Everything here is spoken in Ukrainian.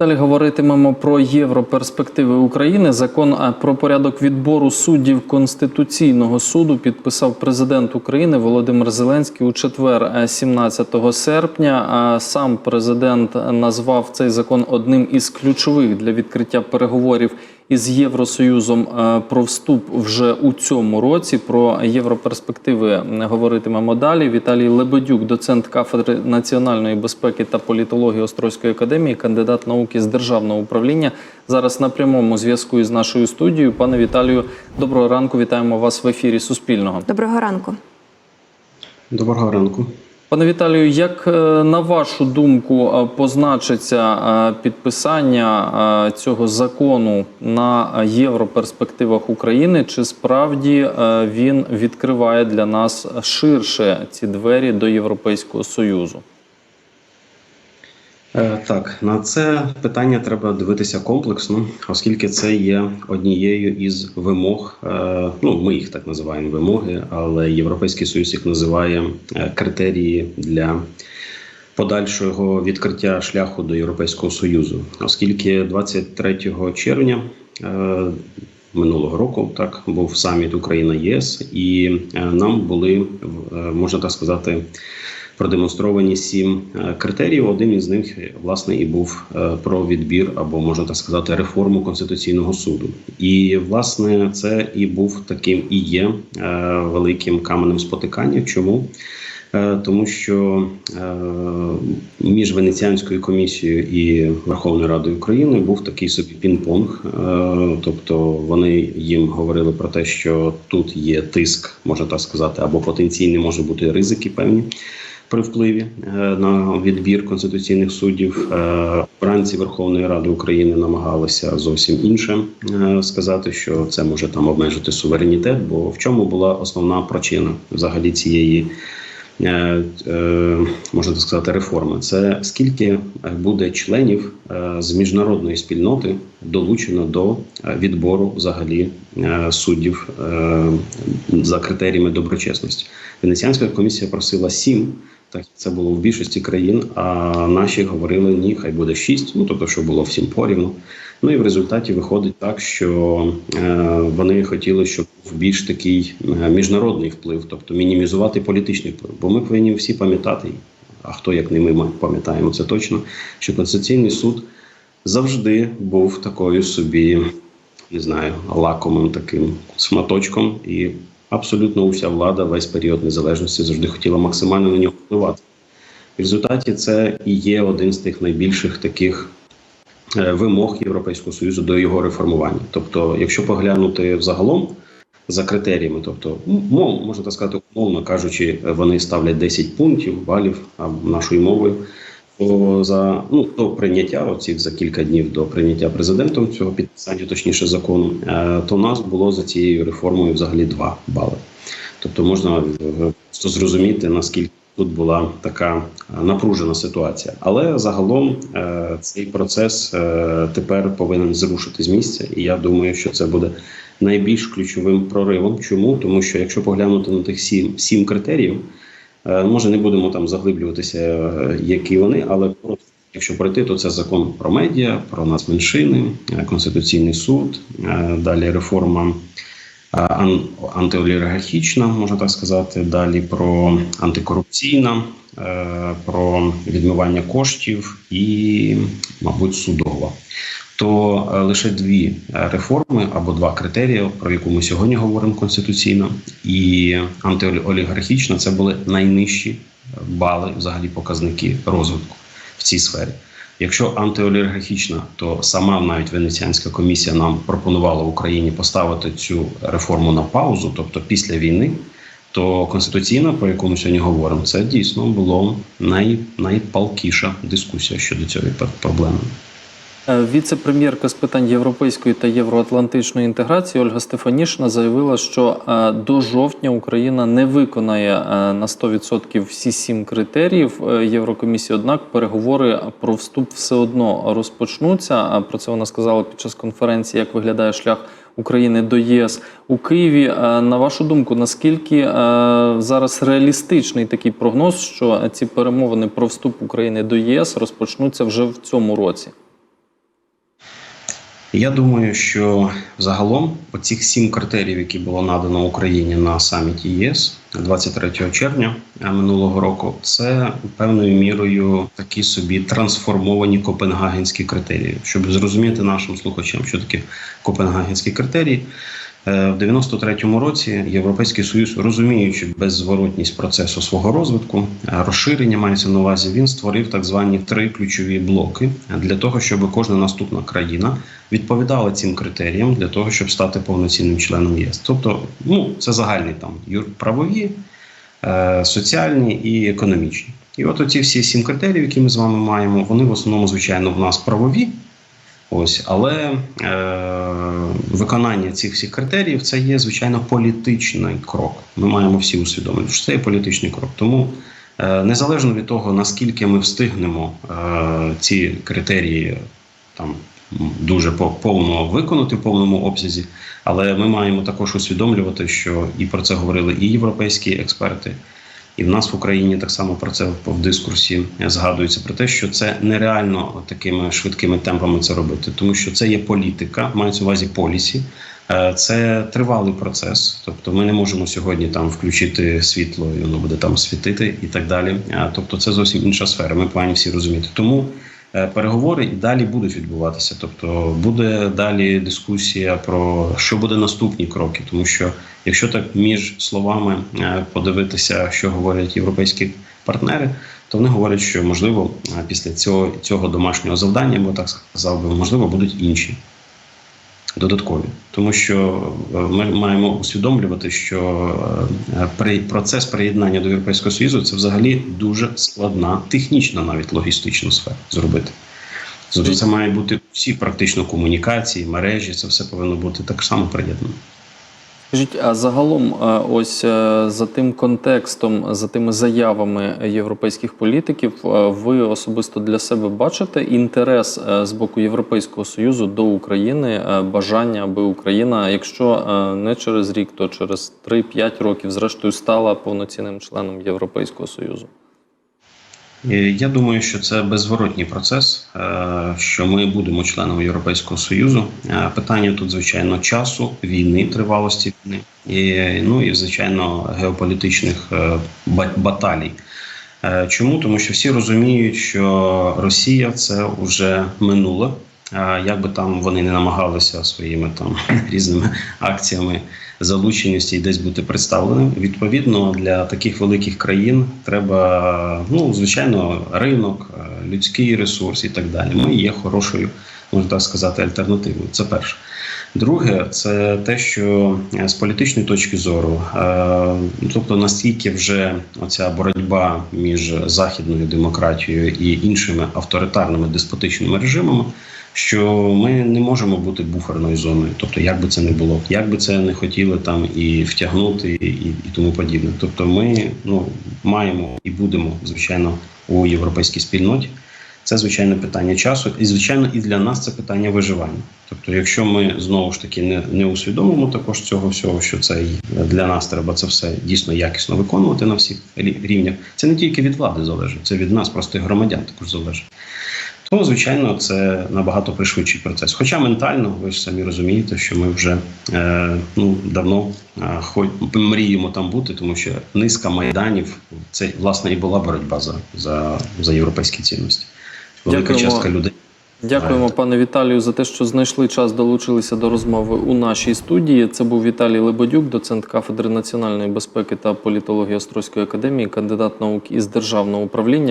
Далі говоритимемо про європерспективи України. Закон е, про порядок відбору суддів Конституційного суду підписав президент України Володимир Зеленський у четвер, е, 17 серпня. А Сам президент назвав цей закон одним із ключових для відкриття переговорів із Євросоюзом е, про вступ вже у цьому році. Про європерспективи говоритимемо далі. Віталій Лебедюк, доцент кафедри національної безпеки та політології Острозької академії, кандидат науки з державного управління. Зараз на прямому зв'язку із нашою студією. Пане Віталію, доброго ранку. Вітаємо вас в ефірі Суспільного. Доброго ранку. Доброго ранку. Пане Віталію, як е, на вашу думку е, позначиться е, підписання цього закону на європерспективах України? Чи справді він відкриває для нас ширше ці двері до Європейського союзу? Е, Так, на це питання треба дивитися комплексно, оскільки це є однією із вимог. е, Ну, ми їх так називаємо вимоги, але Європейський Союз їх називає е, критерії для подальшого відкриття шляху до Європейського Союзу, оскільки 23 червня. Минулого року так був саміт Україна ЄС, і нам були можна так сказати продемонстровані сім е, критеріїв. Один із них власне і був е, про відбір, або можна так сказати, реформу конституційного суду. І власне це і був таким і є е, великим каменем спотикання. Чому? Е, Тому що е, між Венеціанською комісією і Верховною Радою України був такий собі пінг-понг. Е, Тобто вони їм говорили про те, що тут є тиск, можна так сказати, або потенційні може бути ризики певні при впливі е, на відбір конституційних суддів. Е, Вранці Верховної Ради України намагалися зовсім інше е, сказати, що це може там обмежити суверенітет. Бо в чому була основна причина взагалі цієї. е, е, Можна так сказати, реформи це скільки е, буде членів е, з міжнародної спільноти долучено до е, відбору взагалі е, суддів е, за критеріями доброчесності. Венеціанська комісія просила сім. Так це було в більшості країн. А наші говорили ні, хай буде шість. Ну тобто, що було всім порівну. Ну і в результаті виходить так, що е, вони хотіли, щоб був більш такий е, міжнародний вплив, тобто мінімізувати політичний вплив. Бо ми повинні всі пам'ятати, а хто як не ми, ми пам'ятаємо це точно, що Конституційний суд завжди був такою собі, не знаю, лакомим таким сматочком і абсолютно уся влада весь період незалежності завжди хотіла максимально на нього впливати. В результаті це і є один з тих найбільших таких е, вимог Європейського союзу до його реформування. Тобто, якщо поглянути взагалом за критеріями, тобто мов можна так сказати, умовно кажучи, вони ставлять 10 пунктів балів нашою мовою. За ну до прийняття оцих за кілька днів до прийняття президентом цього підписання, точніше закону, е, то нас було за цією реформою взагалі 2 бали. Тобто можна е, просто зрозуміти наскільки тут була така е, напружена ситуація. Але загалом цей процес тепер повинен зрушити з місця, і я думаю, що це буде найбільш ключовим проривом. Чому? Тому що якщо поглянути на тих сім, сім критеріїв. Е, Може, не будемо там заглиблюватися, е, які вони, але просто, якщо пройти, то це закон про медіа, про нацменшини, е, конституційний суд, далі реформа антиолігархічна, можна так сказати. Далі про антикорупційна, про відмивання коштів і, мабуть, судова. То е, лише дві е, реформи або два критерії, про яку ми сьогодні говоримо конституційно, і антиолігархічна це були найнижчі бали, взагалі показники розвитку в цій сфері. Якщо антиолігархічна, то сама навіть Венеціанська комісія нам пропонувала Україні поставити цю реформу на паузу, тобто після війни. То конституційна, про яку ми сьогодні говоримо, це дійсно було най, найпалкіша дискусія щодо цієї проблеми. Е, Віце-прем'єрка з питань європейської та євроатлантичної інтеграції Ольга Стефанішина заявила, що е, до жовтня Україна не виконає е, на 100% всі сім критеріїв Єврокомісії. Однак переговори про вступ все одно розпочнуться. Про це вона сказала під час конференції, як виглядає шлях України до ЄС у Києві. На вашу думку, наскільки зараз реалістичний такий прогноз, що ці перемовини про вступ України до ЄС розпочнуться вже в цьому році? Я думаю, що загалом оцих сім критеріїв, які було надано Україні на саміті ЄС 23 червня е, минулого року, це певною мірою такі собі трансформовані копенгагенські критерії. Щоб зрозуміти нашим слухачам, що таке копенгагенські критерії. Е, В 93-му році Європейський Союз, розуміючи беззворотність процесу свого розвитку, е, розширення мається на увазі, він створив так звані три ключові блоки для того, щоб кожна наступна країна відповідала цим критеріям для того, щоб стати повноцінним членом ЄС. Тобто, ну це загальні там правові, е, соціальні і економічні. І от оці всі сім критеріїв, які ми з вами маємо, вони в основному, звичайно, в нас правові. Ось, але е, виконання цих всіх критеріїв це є звичайно політичний крок. Ми маємо всі усвідомити, що це є політичний крок. Тому е, незалежно від того, наскільки ми встигнемо е, ці критерії там дуже по- повно виконати в повному обсязі, але ми маємо також усвідомлювати, що і про це говорили і європейські експерти. І в нас в Україні так само про це в дискурсі згадується про те, що це нереально такими швидкими темпами це робити, тому що це є політика, мається увазі полісі. Е, Це тривалий процес. Тобто, ми не можемо сьогодні там включити світло, і воно буде там світити і так далі. Е, Тобто, це зовсім інша сфера. Ми повинні всі розуміти. Тому переговори і далі будуть відбуватися. Тобто, буде далі дискусія про що буде наступні кроки, тому що якщо так між словами е, подивитися, що говорять європейські партнери, то вони говорять, що можливо е, після цього, цього домашнього завдання, бо так сказав би, можливо, будуть інші додаткові, тому що е, ми маємо усвідомлювати, що е, процес приєднання до Європейського Союзу це взагалі дуже складна, технічна, навіть логістична сфера зробити. Тобто це має бути всі практично комунікації, мережі, це все повинно бути так само приєднано. Скажіть, а загалом, е, ось е, за тим контекстом, за тими заявами європейських політиків, е, ви особисто для себе бачите інтерес з боку Європейського союзу до України, бажання, аби Україна, якщо не через рік, то через 3-5 років, зрештою, стала повноцінним членом Європейського союзу. Е, Я думаю, що це беззворотній процес, е, що ми будемо членом Європейського союзу. Е, Питання тут, звичайно, часу, війни, тривалості війни, і, ну і звичайно геополітичних баталій. Чому? Тому що всі розуміють, що Росія це вже минуле. Як би там вони не намагалися своїми там різними акціями залученості і десь бути представленим. Відповідно, для таких великих країн треба, ну звичайно, ринок, е, людський ресурс і так далі. Ми є хорошою, можна так сказати, альтернативою. Це перше. Друге, це те, що е, з політичної точки зору, е, тобто настільки вже оця боротьба між західною демократією і іншими авторитарними деспотичними режимами, що ми не можемо бути буферною зоною, тобто як би це не було, як би це не хотіли там і втягнути, і, і тому подібне. Тобто, ми ну маємо і будемо звичайно у європейській спільноті. Це звичайно питання часу, і звичайно, і для нас це питання виживання. Тобто, якщо ми знову ж таки не, не усвідомимо також цього всього, що це для нас треба це все дійсно якісно виконувати на всіх рі- рівнях. Це не тільки від влади залежить, це від нас, простих громадян, також залежить. То, звичайно, це набагато пришвидшить процес. Хоча ментально, ви ж самі розумієте, що ми вже е, ну давно е, хоч мріємо там бути, тому що низка майданів це власне і була боротьба за, за, за європейські цінності. Велика Дякуємо. частка людей. Дякуємо, пане Віталію, за те, що знайшли час, долучилися до розмови у нашій студії. Це був Віталій Лебедюк, доцент кафедри національної безпеки та політології Острозької академії, кандидат наук із державного управління.